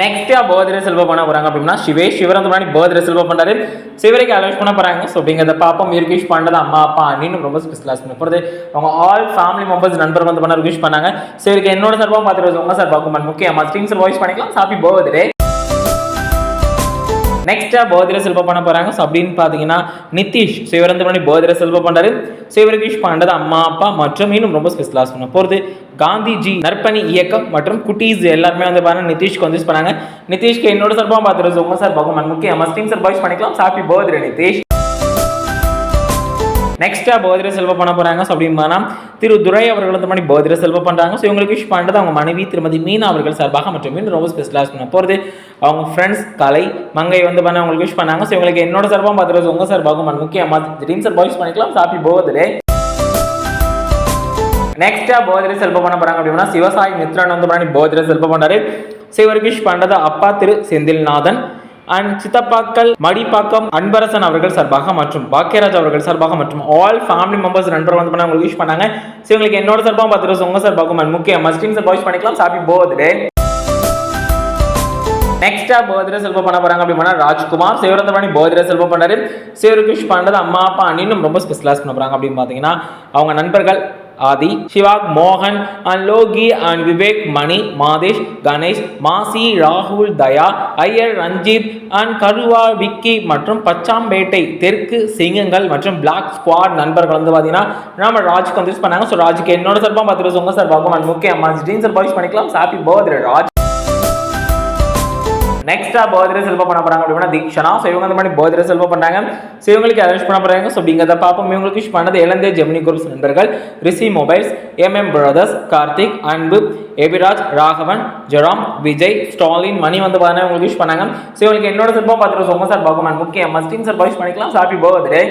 நெக்ஸ்ட்டாக பர்த்டே செல்வ பண்ண போகிறாங்க அப்படின்னா சிவேஷ் சிவரந்தமானி பர்த்டே செல்வ பண்ணுறாரு சிவரைக்கு அலோஸ் பண்ண போறாங்க. ஸோ அப்படிங்கிறத பாப்போம் யூர்கிஷ் பாண்டது அம்மா அப்பா அண்ணின்னு ரொம்ப ஸ்பெஷலாக பண்ண போகிறது அவங்க ஆல் ஃபேமிலி மெம்பர்ஸ் நண்பர் வந்து பண்ண விஷ் பண்ணாங்க. ஸோ என்னோட சார்பாக பார்த்துட்டு உங்க சார் பார்க்கும் முக்கியமாக ஸ்ட்ரீம் சார் வாய்ஸ் பண்ணிக்கலாம். ஹாப்பி பர்த்டே நெக்ஸ்ட்டாக பர்த்டே செல்வ பண்ண போகிறாங்க ஸோ அப்படின்னு பார்த்தீங்கன்னா நிதிஷ் சிவரந்தமணி பர்த்டே செல்வ பண்ணுறாரு சிவரகிஷ் பாண்டது அம்மா அப்பா மற்றும் இன்னும் ரொம்ப ஸ்பெஷலாக பண்ண போகிறது காந்திஜி நற்பணி இயக்கம் மற்றும் குட்டீஸ் எல்லாருமே வந்து பாருங்க நிதிஷ்க்கு வந்து பண்ணாங்க. நிதிஷ்க்கு என்னோட சார்பாக பார்த்துட்டு உங்க சார் பார்க்கும் முக்கியம் ஸ்ட்ரீம் சார் வாய்ஸ் பண்ணிக்கலாம். Happy birthday Nitish. நெக்ஸ்டா பர்த்டே செல்வ பண்ண போறாங்க. ஸோ அப்படின்னா திரு துரை அவர்கள் வந்து பண்ணி பர்த்டே செல்வ பண்ணுறாங்க ஸோ இவங்களுக்கு விஷ் பண்ணுறது அவங்க மனைவி திருமதி மீனா அவர்கள் சார்பாக மற்றும் இன்னும் ரொம்ப ஸ்பெஷலாக பண்ண போகிறது அவங்க ஃப்ரெண்ட்ஸ் கலை மங்கை வந்து பண்ண அவங்களுக்கு விஷ் பண்ணாங்க. ஸோ இவங்களுக்கு என்னோட சார்பாக பார்த்துட்டு உங்க சார்பாக முக்கியமாக ட்ரீம் சார் பாய்ஸ் பண்ணிக்கலாம். ஹாப்பி பர்த்டே நெக்ஸ்டா போதிரஸ் செல்வ பண்ண போறாங்க அப்படின்னா சிவசாய் மித்ரன் வந்து பண்ணி போதிரஸ் ஹெல்ப் பண்றாரு சிவர்கிஷ் பண்றது அப்பா திரு செந்தில்நாதன். அண்ட் சித்தப்பாக்கள் மடிப்பாக்கம் அன்பரசன் அவர்கள் சார்பாக மற்றும் பாக்கியராஜ் அவர்கள் சார்பாக மற்றும் ஆல் ஃபேமிலி மெம்பர்ஸ் நண்பர் வந்து பண்ண உங்களுக்கு விஷ் பண்ணாங்க. ஸோ உங்களுக்கு என்னோட சார்பாக பார்த்துட்டு உங்க சார்பாக அண்ட் முக்கிய மஸ்டின் சார் வாய்ஸ் பண்ணிக்கலாம். ஹாப்பி பர்த்டே நெக்ஸ்டா பர்த்டே செல்வம் பண்ண போறாங்க அப்படின்னா ராஜ்குமார். சிவரந்தமணி பர்த்டே செல்வ பண்ணாரு சிவருகிஷ் பண்றது அம்மா அப்பா அண்ணினும் ரொம்ப ஸ்பெஷலாக பண்ண போறாங்க அப்படின்னு பார்த்தீங்கன்னா அவங்க நண்பர்கள் ஆதி சிவாக் மோகன் அண்ட் லோகி அண்ட் விவேக் மணி மாதேஷ் கணேஷ் மாசி ராகுல் தயா ஐயர் ரஞ்சித் அண்ட் கருவா விக்கி மற்றும் பச்சாம்பேட்டை தெற்கு சிங்கங்கள் மற்றும் பிளாக் ஸ்குவாட் நண்பர்கள் வந்து பார்த்தீங்கன்னா நம்ம ராஜுக்கு வந்து யூஸ் பண்ணாங்க. ஸோ ராஜுக்கு என்னோட சார்பாக பார்த்துட்டு உங்க சார்பாகும் அண்ட் முக்கிய அம்மா ஜீன் சார் பாய்ஸ் பண்ணிக்கலாம். Happy birthday Raj. நெக்ஸ்டா பர்த்டே செல்வ பண்ண போறாங்க அப்படின்னா தீக்ஷனா. ஸோ இவங்க அந்த மாதிரி பர்த்டே செல்வ பண்றாங்க. ஸோ இவங்களுக்கு அரேஞ்ச் பண்ண போறாங்க. ஸோ அப்படிங்கிறத பார்ப்போம். இவங்களுக்கு விஷ் பண்ணது இளந்தே ஜெமினி குரூப்ஸ் நண்பர்கள் Rishi mobiles M M brothers Karthik Anbu Ebiraj Raghavan Jairam Vijay Stalin Mani வந்து பார்த்தீங்கன்னா உங்களுக்கு விஷ் பண்ணாங்க. ஸோ இவங்களுக்கு என்னோட சார்பாக பார்த்துட்டு உங்க சார் பார்க்கும் முக்கிய மஸ்டின் சார் வாய்ஸ் பண்ணிக்கலாம். ஹாப்பி பர்த்டே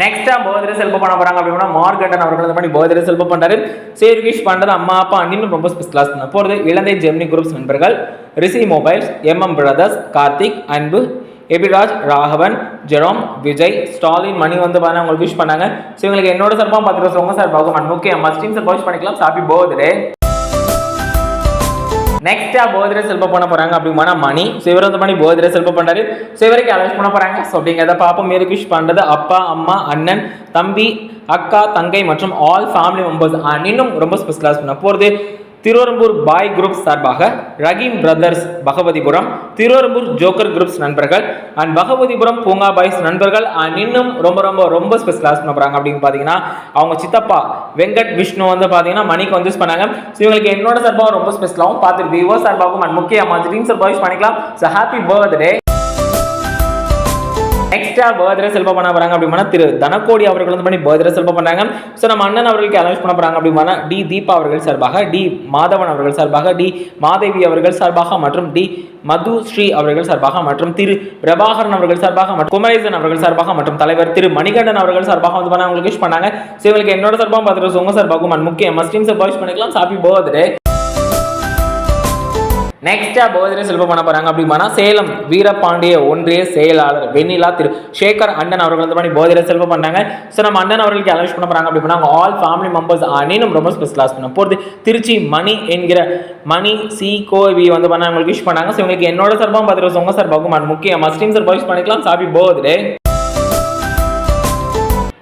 நெக்ஸ்டா பர்த்டே செல்ப பண்ண போறாங்க அப்படின்னா மார்கண்டன் அவர்கள் வந்து பண்ணி பர்த்டே செல்ப பண்றாரு. சேருகிஷ் பண்றது அம்மா அப்பா அண்ணின்னு ரொம்ப ஸ்பெஷலாக பண்ண போறது. இளந்தை ஜெமினி குரூப்ஸ் நண்பர்கள் Rishi mobiles MM brothers Karthik Anbu Ebiraj Raghavan Jerome Vijay Stalin Mani வந்து பார்த்தீங்கன்னா உங்களுக்கு விஷ் பண்ணாங்க. ஸோ இவங்களுக்கு என்னோட சார்பாக பார்த்துட்டு உங்க சார் ஓகே அம்மா ஸ்டீம் சார் வாஷ் பண்ணிக்கலாம். ஹாப்பி பர்த்டே நெக்ஸ்டா பர்த்டே செல்ப பண்ண போறாங்க அப்படின்னா மணி. சிவரந்த மணி பர்த்டே செல்ப பண்றாரு. சிவரைக்கு அலோஸ் பண்ண போறாங்க. ஸோ அப்படிங்கிறத பாப்போம் மேரி விஷ் பண்றது அப்பா அம்மா அண்ணன் தம்பி அக்கா தங்கை மற்றும் ஆல் ஃபேமிலி மெம்பர்ஸ் இன்னும் ரொம்ப ஸ்பெஷலாக பண்ண போகிறது திருவரம்பூர் பாய் குரூப் சார்பாக Rahim brothers Bhagavathipuram Thiruverumbur joker groups நண்பர்கள் அண்ட் பகவதிபுரம் பூங்கா பாய்ஸ் நண்பர்கள் அண்ட் இன்னும் ரொம்ப ரொம்ப ரொம்ப ஸ்பெஷலாக பண்ண அப்படின்னு பார்த்தீங்கன்னா அவங்க சித்தப்பா வெங்கட் விஷ்ணு வந்து பார்த்தீங்கன்னா மணிக்கு வந்து யூஸ் பண்ணாங்க. ஸோ இவங்களுக்கு என்னோட சார்பாகவும் ரொம்ப ஸ்பெஷலாகவும் பார்த்துட்டு விவோ சார்பாகவும் அண்ட் முக்கியமாக ட்ரீம் சார் பாய்ஸ் பண்ணிக்கலாம். So happy birthday extra birthday செல்ப பண்ண போறாங்க அப்படின்னா திரு தனக்கோடி அவர்கள் வந்து பண்ணி பர்த்டே செல்ப பண்ணாங்க ஸோ நம்ம அண்ணன் அவர்களுக்கு அனௌன்ஸ் பண்ண போறாங்க அப்படின்னா டி தீபா அவர்கள் சார்பாக டி மாதவன் அவர்கள் சார்பாக டி மாதேவி அவர்கள் சார்பாக மற்றும் டி மது ஸ்ரீ அவர்கள் சார்பாக மற்றும் திரு பிரபாகரன் அவர்கள் சார்பாக மற்றும் குமரேசன் அவர்கள் சார்பாக மற்றும் தலைவர் திரு மணிகண்டன் அவர்கள் சார்பாக வந்து பண்ண அவங்களுக்கு விஷ் பண்ணாங்க. ஸோ இவங்களுக்கு என்னோட சார்பாக பார்த்துட்டு உங்க சார்பாகவும் அண்ட் முக்கிய மஸ்லீம்ஸை பாய்ஸ் பண்ணிக்கலாம். ஹாப்பி பர்த்டே நெக்ஸ்டா பர்த்டே செல்வ பண்ண போறாங்க அப்படின்னா சேலம் வீரபாண்டிய ஒன்றிய செயலாளர் வெண்ணிலா திரு சேகர் அண்ணன் அவர்கள் வந்து பண்ணி பர்த்டே செல்வ பண்ணாங்க ஸோ நம்ம அண்ணன் அவர்களுக்கு அலோஸ் பண்ண போறாங்க அப்படின்னா அவங்க ஆல் ஃபேமிலி மெம்பர்ஸ் அணினும் ரொம்ப ஸ்பெஷலாக பண்ண போகிறது திருச்சி மணி என்கிற மணி சி கோவி வந்து பண்ண அவங்களுக்கு விஷ் பண்ணாங்க. ஸோ இவங்களுக்கு என்னோட சார்பாக பார்த்துட்டு உங்க சார் பகுமான் முக்கிய மஸ்டின் சார் வாய்ஸ் பண்ணிக்கலாம் ஹாப்பி பர்த்டே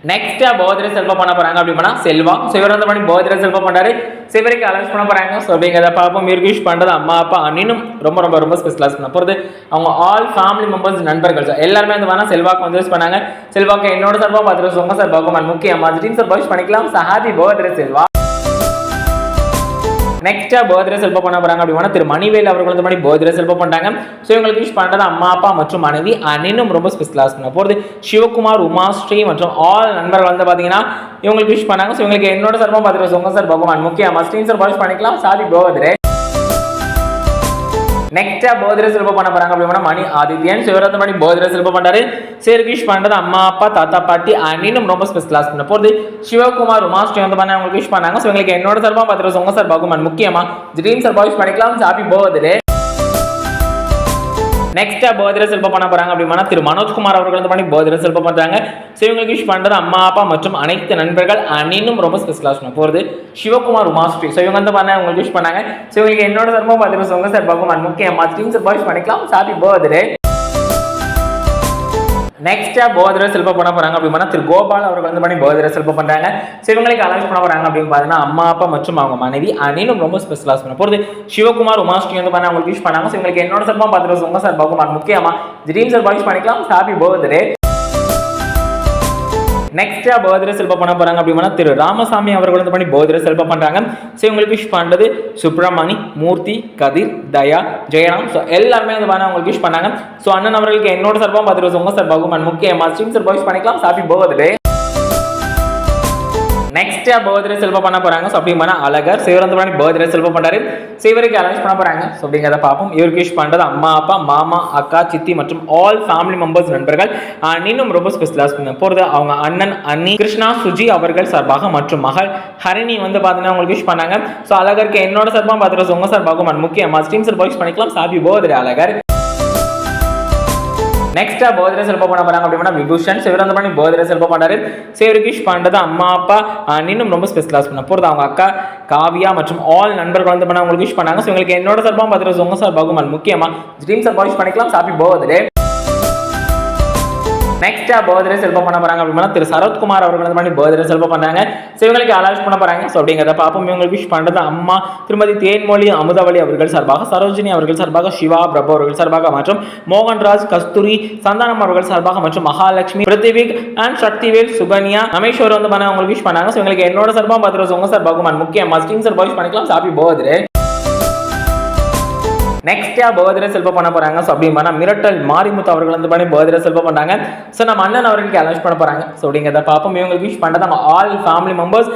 நெக்ஸ்டா பர்த்டே செல்வா பண்ண போறாங்க அப்படின்னா செல்வா சிவரந்த பண்ணி பர்த்டே செல்வா பண்றாரு. சிவருக்கு அலௌன்ஸ் பண்ண போறாங்க. ஸோ அப்படிங்கிறத பார்ப்போம். மிர்கிஷ் பண்ணுறது அம்மா அப்பா அண்ணினும் ரொம்ப ரொம்ப ரொம்ப ஸ்பெஷலாக பண்ண போகிறது அவங்க ஆல் ஃபேமிலி மெம்பர்ஸ் நண்பர்கள். சார் எல்லாருமே வந்து வேணா செல்வாக்கு வந்து யூஸ் பண்ணாங்க. செல்வாக்கு என்னோட சார்பாக பார்த்துட்டு உங்கள் சார் பார்க்கும் முக்கியமா மாதிரி சார் வாய்ஸ் பண்ணிக்கலாம். சஹாதி பர்த்டே செல்வா நெக்ஸ்டா பர்த்டே செல்ப பண்ண போறாங்க அப்படின்னா திரு மணிவேல் அவர்கள் வந்து மாதிரி பர்த்டே செல்ப பண்றாங்க ஸோ இவங்களுக்கு விஷ் பண்றது அம்மா அப்பா மற்றும் மனைவி அண்ணனும் ரொம்ப ஸ்பெஷலாக பண்ண போகிறது சிவகுமார் உமாஸ்ரீ மற்றும் ஆல் நண்பர்கள் வந்து பார்த்தீங்கன்னா இவங்களுக்கு விஷ் பண்ணாங்க. ஸோ இவங்களுக்கு என்னோட சார்பாக பார்த்துட்டு உங்க சார் பகவான் முக்கிய ஸ்ரீன் சார் வாய்ஸ் பண்ணிக்கலாம். சாரி பர்த்டே நெக்ஸ்டா போதிர செல்ப பண்ண போறாங்க அப்படின்னா மணி ஆதித்யன் சிவரத்ன மணி போதிர செல்ப பண்றாரு. சேர்கிஷ் பண்றது அம்மா அப்பா தாத்தா பாட்டி அண்ட் ரொம்ப ஸ்பெஷல் கிளாஸ் பண்ண போறது. சிவகுமார் உமாஸ்ரீ வந்து பண்ண அவங்களுக்கு விஷ் பண்ணாங்க. ஸோ எங்களுக்கு என்னோட சார்பாக பார்த்துட்டு உங்க சார் பகுமான் முக்கியமா ட்ரீம் சார் விஷ் பண்ணிக்கலாம் ஹாப்பி பர்த்டே நெக்ஸ்ட் பர்த்டே செல்ப பண்ண போறாங்க அப்படின்னா திரு மனோஜ்குமார் அவர்கள் வந்து பண்ணி பர்த்டே செல்ப பண்றாங்க. ஸோ இவங்களுக்கு விஷ் பண்றது அம்மா அப்பா மற்றும் அனைத்து நண்பர்கள் அணினும் ரொம்ப ஸ்பெஷலாக சொன்ன போகிறது சிவகுமார் உமாஸ்ரீ ஸோ இவங்க வந்து பண்ண உங்களுக்கு விஷ் பண்ணாங்க. ஸோ இவங்களுக்கு என்னோட சார்பாக பார்த்துட்டு உங்க சார் பகவான் முக்கியமா திரும்ப சார் விஷ் பண்ணிக்கலாம். ஹாப்பி பர்த்டே நெக்ஸ்ட்டாக போதிர செல்ப பண்ண போறாங்க அப்படின்னா திரு கோபால் அவர்கள் வந்து பண்ணி போதிர செல்ப பண்ணுறாங்க ஸோ இவங்களுக்கு அலௌன்ஸ் பண்ண போகிறாங்க அப்படின்னு பார்த்தீங்கன்னா அம்மா அப்பா மற்றும் அவங்க மனைவி அனிலும் ரொம்ப ஸ்பெஷலாக பண்ண போகிறது சிவகுமார் உமாஸ்ரீ வந்து பண்ண அவங்களுக்கு விஷ் பண்ணாங்க. ஸோ இவங்களுக்கு என்னோட செல்பம் பார்த்துட்டு உங்க சார் பகுமார் முக்கியமாக ட்ரீம் சார் விஷ் பண்ணிக்கலாம். ஹாப்பி போதரே. நெக்ஸ்டா பர்த்டே செல்ப பண்ண போறாங்க அப்படின்னா திரு ராமசாமி அவர்கள் வந்து பண்ணி பர்த்டே செல்ப பண்றாங்க. ஸோ இவங்களுக்கு விஷ் பண்றது சுப்பிரமணி மூர்த்தி கதிர் தயா ஜெயராம். ஸோ எல்லாருமே வந்து பண்ண அவங்களுக்கு விஷ் பண்ணாங்க. ஸோ அண்ணன் அவர்களுக்கு என்னோட சார்பாக பார்த்துட்டு உங்க சார் பகுமான் முக்கியமா ஸ்ரீம் சார் விஷ் பண்ணிக்கலாம். ஹாப்பி பர்த்டே நெக்ஸ்டா பர்த்டே செல்ப பண்ண போறாங்க. ஸோ அப்படி அழகர் சிவரந்தபுராணி பர்த்டே செல்ப பண்றாரு. சிவருக்கு இவருக்கு அலௌன்ஸ் பண்ண போறாங்க. ஸோ அப்படிங்கிறத பார்ப்போம். இவருக்கு விஷ் பண்றது அம்மா அப்பா மாமா அக்கா சித்தி மற்றும் ஆல் ஃபேமிலி மெம்பர்ஸ் நண்பர்கள். இன்னும் ரொம்ப ஸ்பெஷலாக பண்ண போகிறது அவங்க அண்ணன் அண்ணி கிருஷ்ணா சுஜி அவர்கள் சார்பாக மற்றும் மகள் ஹரிணி வந்து பார்த்தீங்கன்னா உங்களுக்கு விஷ் பண்ணாங்க. ஸோ அழகருக்கு என்னோட சார்பாக பார்த்துட்டு உங்க சார்பாக முக்கியமாக ஸ்ட்ரீம் சார் விஷ் பண்ணிக்கலாம். சாபி பர்த்டே அழகர். நெக்ஸ்டா போதிரை செல்ப பண்ண போறாங்க அப்படின்னா விபூஷன். சிவரந்த பண்ணி பர்த்டே செல்ப பண்ணாரு சிவருகிஷ் பண்ணுறது அம்மா அப்பா இன்னும் ரொம்ப ஸ்பெஷலாக பண்ண போகிறது அவங்க அக்கா காவியா மற்றும் ஆல் நண்பர்கள் வந்து பண்ண உங்களுக்கு விஷ் பண்ணாங்க. ஸோ உங்களுக்கு என்னோட சார்பாக பார்த்துட்டு உங்க சார் பகுமான் முக்கியமாக ட்ரீம் சார் விஷ் பண்ணிக்கலாம். சாப்பி போதிரே நெக்ஸ்ட்டாக போதிரை செல்ப பண்ண போகிறாங்க அப்படின்னா திரு சரத்குமார் அவர்கள் வந்து பண்ணி போதிரை செல்ப பண்ணாங்க ஸோ இவங்களுக்கு அலாஷ் பண்ண போறாங்க. ஸோ அப்படிங்கிறத பார்ப்போம். இவங்களுக்கு விஷ் பண்ணுறது அம்மா திருமதி தேன்மொழி அமுதவழி அவர்கள் சார்பாக சரோஜினி அவர்கள் சார்பாக சிவா பிரபு அவர்கள் சார்பாக மற்றும் மோகன்ராஜ் கஸ்தூரி சந்தானம் அவர்கள் சார்பாக மற்றும் மகாலட்சுமி பிருத்திவிக் அண்ட் சக்திவேல் சுகன்யா ரமேஸ்வர் வந்து பண்ண அவங்களுக்கு விஷ் பண்ணாங்க. ஸோ இவங்களுக்கு என்னோட சார்பாக பார்த்துட்டு உங்க சார் பகுமான் முக்கியமாக ஸ்டீம் சார் விஷ் பண்ணிக்கலாம் ஹாப்பி பர்த்டே நெக்ஸ்டா பர்த்டே செல்ப பண்ண போறாங்க. ஸோ அப்படின்னா மிரட்டல் மாரிமுத்து அவர்கள் வந்து பண்ணி பர்த்டே செல்ப பண்ணாங்க ஸோ நம்ம அண்ணன் அவர்களுக்கு அலௌன்ஸ் பண்ண போறாங்க. ஸோ அப்படிங்கிறத பார்ப்போம். இவங்களுக்கு விஷ் பண்ணுறது நம்ம ஆல் ஃபேமிலி மெம்பர்ஸ்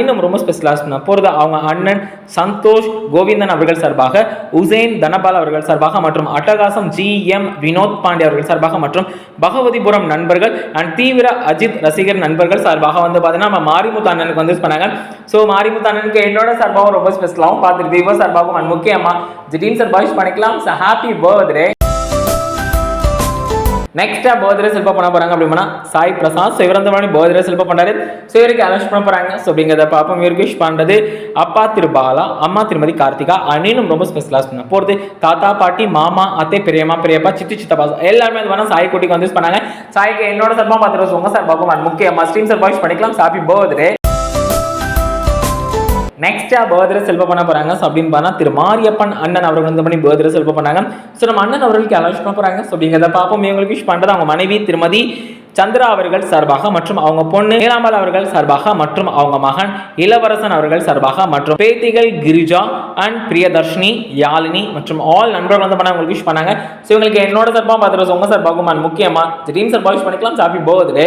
இன்னும் ரொம்ப ஸ்பெஷலாக பண்ண போகிறது அவங்க அண்ணன் சந்தோஷ் கோவிந்தன் அவர்கள் சார்பாக உசேன் தனபால் அவர்கள் சார்பாக மற்றும் அட்டகாசம் ஜி எம் வினோத் பாண்டே அவர்கள் சார்பாக மற்றும் பகவதிபுரம் நண்பர்கள் அண்ட் தீவிர அஜித் ரசிகர் நண்பர்கள் சார்பாக வந்து பார்த்தீங்கன்னா நம்ம மாரிமுத்து அண்ணனுக்கு வந்து பண்ணாங்க. ஸோ மாரிமுத்து அண்ணனுக்கு என்னோட சார்பாகவும் ரொம்ப ஸ்பெஷலாகவும் பார்த்துட்டு தீபா சார்பாகவும் அண்ட் முக்கியமா திடீர் சார் பாய்ஸ் பண்ணிக்கலாம். ஹாப்பி பர்த்டே நெக்ஸ்டா பர்த்டே செல்ப பண்ண போறாங்க அப்படின்னா சாய் பிரசாத் சிவரந்தமணி பர்த்டே செல்ப பண்ணாரு ஸோ இவருக்கு பண்ண போறாங்க. ஸோ அப்படிங்கிறத பார்ப்போம். இவருக்கு விஷ் பண்றது அப்பா திரு பாலா அம்மா திருமதி கார்த்திகா அண்ணனும் ரொம்ப ஸ்பெஷலாக பண்ண போறது. தாத்தா பாட்டி மாமா அத்தை பெரியம்மா பெரியப்பா சித்தி சித்தப்பா எல்லாருமே வந்து சாய் குட்டிக்கு வந்து பண்ணாங்க. சாய்க்கு என்னோட சார்பா பார்த்துட்டு உங்க சார் பார்ப்போம் முக்கியமா ஸ்ட்ரீம் சார் வாய்ஸ் பண்ணிக்கலாம். சாப்பி பர்த்டே நெக்ஸ்டா பர்த்டே செல்வ பண்ண போறாங்க. ஸோ அப்படின்னு பார்த்தா திரு மாரியப்பன் அண்ணன் அவர்கள் வந்து பண்ணி பர்த்டே செல்வ பண்ணாங்க. ஸோ நம்ம அண்ணன் அவர்களுக்கு அலௌன்ஸ் பண்ண போறாங்க. ஸோ அப்படிங்கிறத பார்ப்போம். இவங்களுக்கு விஷ் பண்ணுறது அவங்க மனைவி திருமதி சந்திரா அவர்கள் சார்பாக மற்றும் அவங்க பொண்ணு ஏனாமல் அவர்கள் சார்பாக மற்றும் அவங்க மகன் இளவரசன் அவர்கள் சார்பாக மற்றும் பேத்திகள் கிரிஜா அண்ட் பிரியதர்ஷினி யாழினி மற்றும் ஆல் நண்பர்கள் வந்து பண்ண அவங்களுக்கு விஷ் பண்ணாங்க. ஸோ இவங்களுக்கு என்னோட சார்பாக பார்த்துட்டு உங்க சார்பாகும் அண்ட் முக்கியமா ட்ரீம் சார்பாக விஷ் பண்ணிக்கலாம். Happy birthday